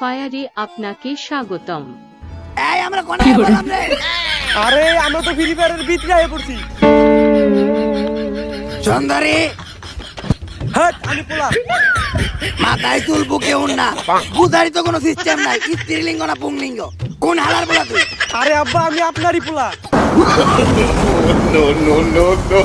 ফায়ারে আপনাকে স্বাগতম। এই আমরা আরে আমরা তো ফ্রি ফায়ারের ভিতরে আয়ে পড়ছি। সুন্দরী হ্যাঁ আমি পোলা। মাথায় চুল বুকে না। বুধারি তো কোনো সিস্টেম নাই। স্ত্রীলিঙ্গ না পুংলিঙ্গ? কোন হালার বলা তুই? আরে আব্বা আমি আপনারই পোলা। No no no no